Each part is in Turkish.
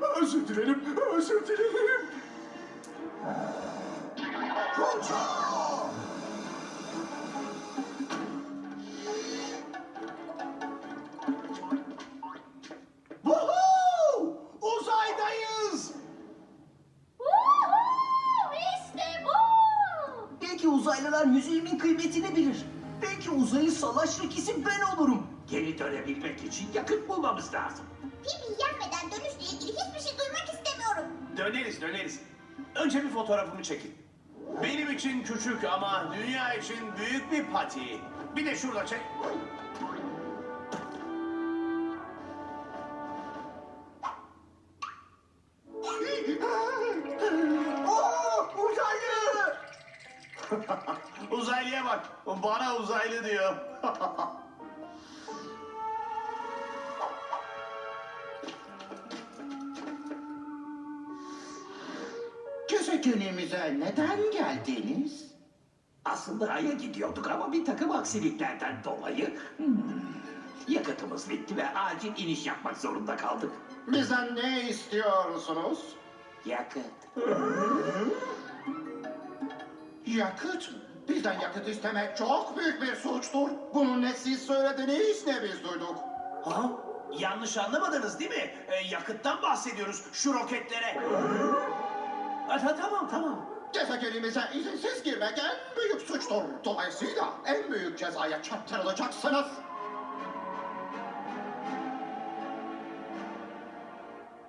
Özür dilerim. Koca! Woohoo! Uzaydayız! Woohoo! İşte bu! Belki uzaylılar yüzüğümün kıymetini bilir. Belki uzayı savaş ikisi ben olurum. Geri dönebilmek için yakıt bulmamız lazım. Pipi'yi yenmeden dönüşle ilgili hiçbir şey duymak istemiyorum. Döneriz döneriz. Önce bir fotoğrafımı çekin. Benim için küçük ama dünya için büyük bir pati. Bir de şurada çek. Oo, uzaylı! Uzaylıya bak. Bana uzaylı diyor. Gezegenimize neden geldiniz? Aslında Ay'a gidiyorduk ama bir takım aksiliklerden dolayı hmm, yakıtımız bitti ve acil iniş yapmak zorunda kaldık. Bizden ne istiyorsunuz? Yakıt. Yakıt. Bizden yakıt istemek çok büyük bir suçtur. Bunu ne siz söylediniz ne biz duyduk. Ha? Yanlış anlamadınız değil mi? Ee, yakıttan bahsediyoruz şu roketlere. Ha, ta- tamam tamam. Gezegenimize izinsiz girmek en büyük suçtur. Dolayısıyla en büyük cezaya çarptırılacaksınız.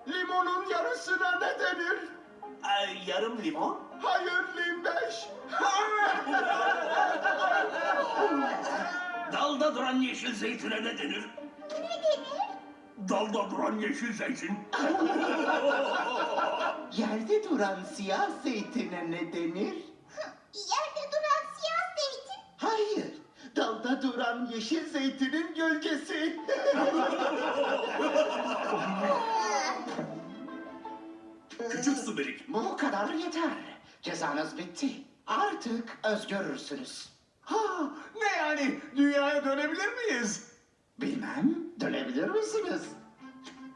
Limonun yarısına ne denir? Ee, yarım limon. Hayır limbeş. Dalda duran yeşil zeytine? Ne denir? Dalda duran yeşil zeytin. Yerde duran siyah zeytine ne denir? Yerde duran siyah zeytin. Hayır. Dalda duran yeşil zeytinin gölgesi. Küçük su birik. Bu kadar yeter. Cezanız bitti. Artık özgürsünüz. Ha, ne yani? Dünyaya dönebilir miyiz? Bilmem, dönebilir misiniz?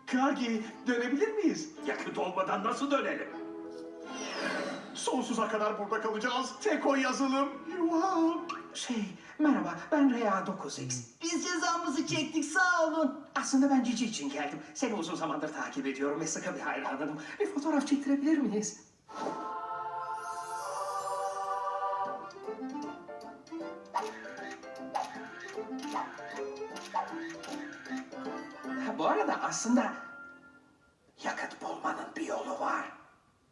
Kagi, dönebilir miyiz? Yakıt olmadan nasıl dönelim? Sonsuza kadar burada kalacağız. Tek o yazılım. Yuvam. Şey, merhaba ben Rea 9X. Biz cezamızı çektik sağ olun. Aslında ben Cici için geldim. Seni uzun zamandır takip ediyorum ve sıkı bir hayranım. Bir fotoğraf çektirebilir miyiz? Ha, bu arada aslında yakıt bulmanın bir yolu var.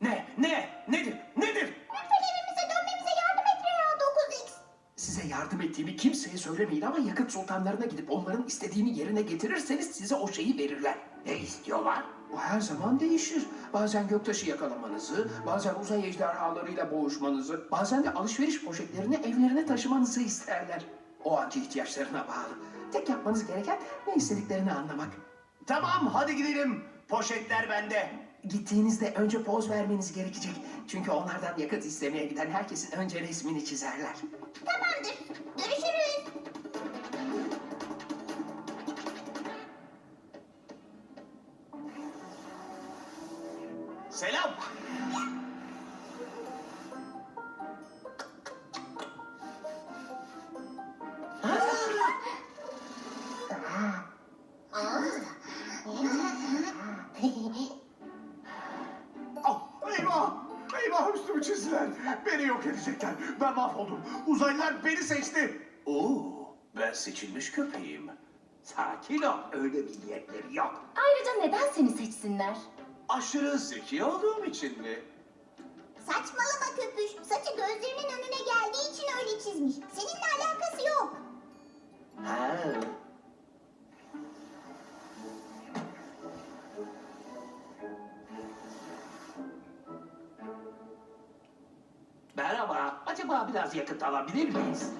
Ne? Ne? Nedir? Nedir? Lütfen evimize dönmemize yardım et Rea 9X. Size yardım ettiğimi kimseye söylemeyin ama yakıt sultanlarına gidip onların istediğini yerine getirirseniz size o şeyi verirler. Ne istiyorlar? Bu her zaman değişir. Bazen göktaşı yakalamanızı, bazen uzay ejderhalarıyla boğuşmanızı, bazen de alışveriş poşetlerini evlerine taşımanızı isterler. O anki ihtiyaçlarına bağlı. Tek yapmanız gereken ne istediklerini anlamak. Tamam, hadi gidelim. Poşetler bende. Gittiğinizde önce poz vermeniz gerekecek. Çünkü onlardan yakıt istemeye giden herkesin önce resmini çizerler. Tamamdır. Görüşürüz. Selam. Eyvah üstümü çizdiler. Beni yok edecekler. Ben mahvoldum. Uzaylılar beni seçti. Oo, ben seçilmiş köpeğim. Sakin ol. Öyle bir niyetleri yok. Ayrıca neden seni seçsinler? Aşırı zeki olduğum için mi? Saçmalama köpüş. Saçı gözlerinin önüne geldiği için öyle çizmiş. Seninle alakası yok. Ha. Merhaba. Acaba biraz yakıt alabilir miyiz?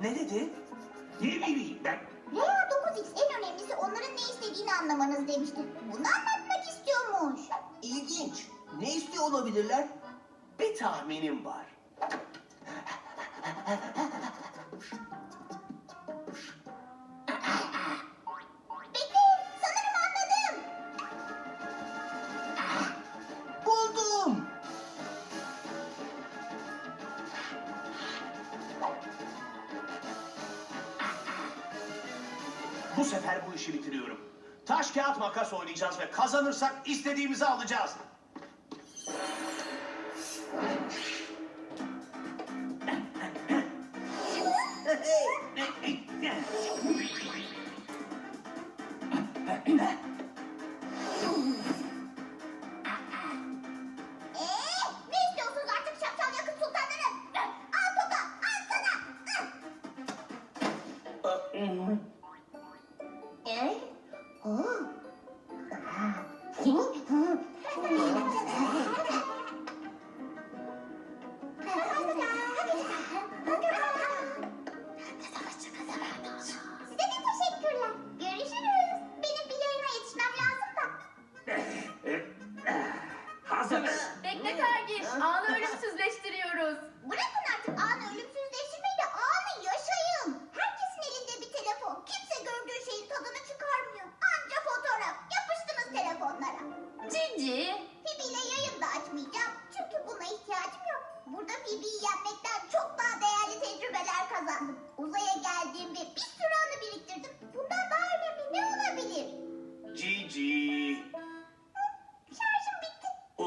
Ne dedi? Ne bileyim ben. Lea 9X en önemlisi onların ne istediğini anlamanız demişti. Bunu anlatmak istiyormuş. İlginç. Ne istiyor olabilirler? Bir tahminim var. sefer bu işi bitiriyorum. Taş kağıt makas oynayacağız ve kazanırsak istediğimizi alacağız. Mm-hmm.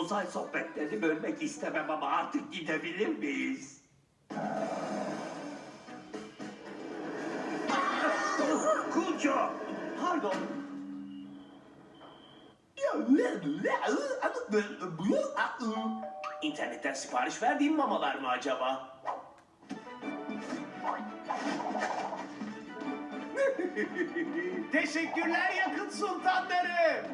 uzay sohbetlerini bölmek istemem ama artık gidebilir miyiz? Kulço! Pardon. İnternetten sipariş verdiğim mamalar mı acaba? Teşekkürler yakın sultanlarım.